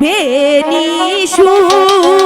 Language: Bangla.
বেনি সুর